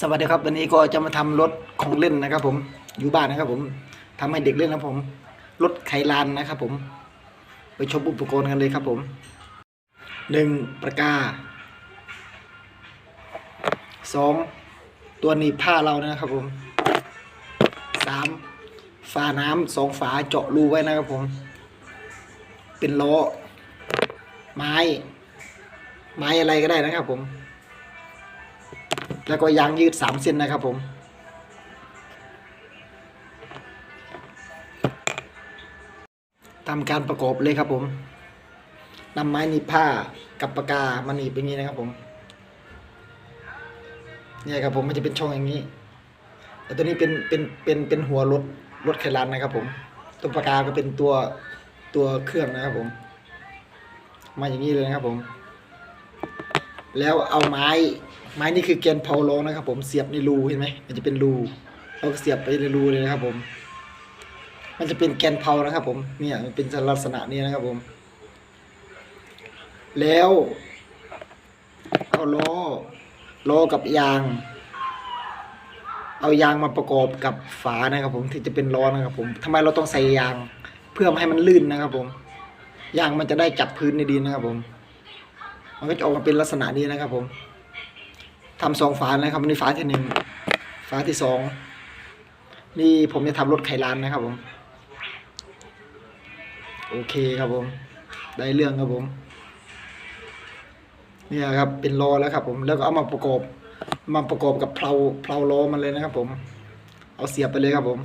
สวัสดีครับวันนี้ก็จะมาทำรถของเล่นนะครับ ผมอยู่บ้านนะครับ ผมทำให้เด็กเล่นนะครับผมรถไขลานนะครับ ผม ไปชมอุปกรณ์กันเลยครับผมหนึ่งประกาสองตัวหนีบผ้าเรานะครับ ผมสามฝาน้ำสองฝาเจาะรูไว้นะครับ ผม เป็นล้อไม้ ไม้อะไรก็ได้นะครับ ผม แล้วก็ยางยืดสามเส้นนะครับผมทำการประกอบเลยครับผมนำไม้หนีบผ้ากับปากกามาหนีบอย่างนี้นะครับผมเนี่ยครับผมมันจะเป็นช่องอย่างนี้แต่ตัวนี้เป็นเป็นเป็นเป็นหัวรถรถไขลันนะครับผม ตัวปากกาก็เป็นตัวตัวเครื่องนะครับผม มาอย่างนี้เลยนะครับผม แล้วเอาไม้ ไม้นี่คือแกนเพาโลนะครับผมเสียบในรูเห็นไหมมันจะเป็นรูเราก็เสียบไปในรูเลยนะครับผม มันจะเป็นแกนเพานะครับ ผมเนี่ยมันเป็นลักษณะนี้นะครับผม แล้วเอาล้อล้อกับยาง เอายางมาประกอบกับฝานะครับ ผมที่จะเป็นล้อนะครับผมทำไมเราต้องใส่ยาง เพื่อให้มันลื่นนะครับผมยางมันจะได้จับพื้นได้ดีนะครับผม มันก็จะออกมาเป็นลักษณะนี้นะครับผมทำสองฝานะครับนี่ฝาที่หนึ่งฝาที่สองนี่ผมจะทำรถไขลานนะครับผม โอเคครับผม ได้เรื่องครับผมเนี่ยครับเป็นล้อแล้วครับ ผมแล้วก็เอามาประกอบมาประกอบกับเพลาเพลาล้อมันเลยนะครับ ผม เอาเสียบไปเลยครับผม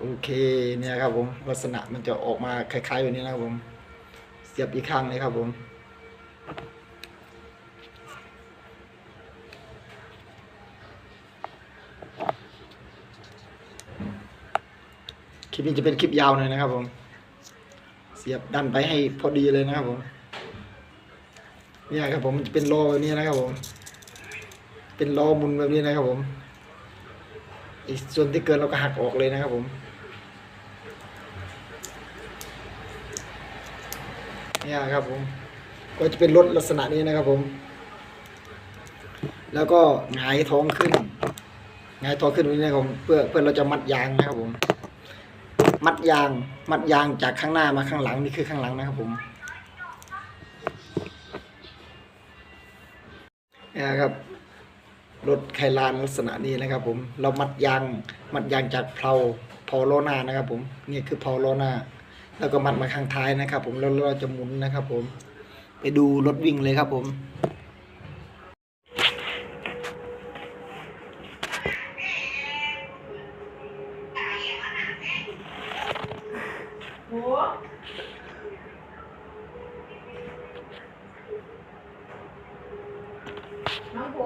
โอเคเนี่ยครับผมลักษณะมันจะออกมาคล้ายๆแบบนี้นะครับผม เสียบอีกข้งเลยครับผมคลิปนี้จะเป็นคลิปยาวหน่อยนะครับผม เสียบดันไปให้พอดีเลยนะครับผมเนี่ยครับผมมันจะเป็นล้อแบบนี้นะครับผม เป็นล้อมุนแบบนี้นะครับผมอีกส่วนที่เกินเราก็หักออกเลยนะครับผม เนี่ยครับผม ก็จะเป็นรถลักษณะนี้นะครับผม แล้วก็หงายท้องขึ้นหงายท้องขึ้นนี้นะครับเพื่อเพื่อเราจะมัดยางนะครับผม มัดยาง มัดยางจากข้างหน้ามาข้างหลังนี่คือข้างหลังนะครับผมเนี่ยครับรถไคลานลักษณะนี้นะครับผม เรามัดยาง มัดยางจากเพลาเพลาล้อหน้านะครับผม นี่คือเพลาล้อหน้า แล้วก็มัดมาข้างท้ายนะครับผมแล้วเราจะหมุนนะครับผมไปดูรถวิ่งเลยครับผมน้องโผ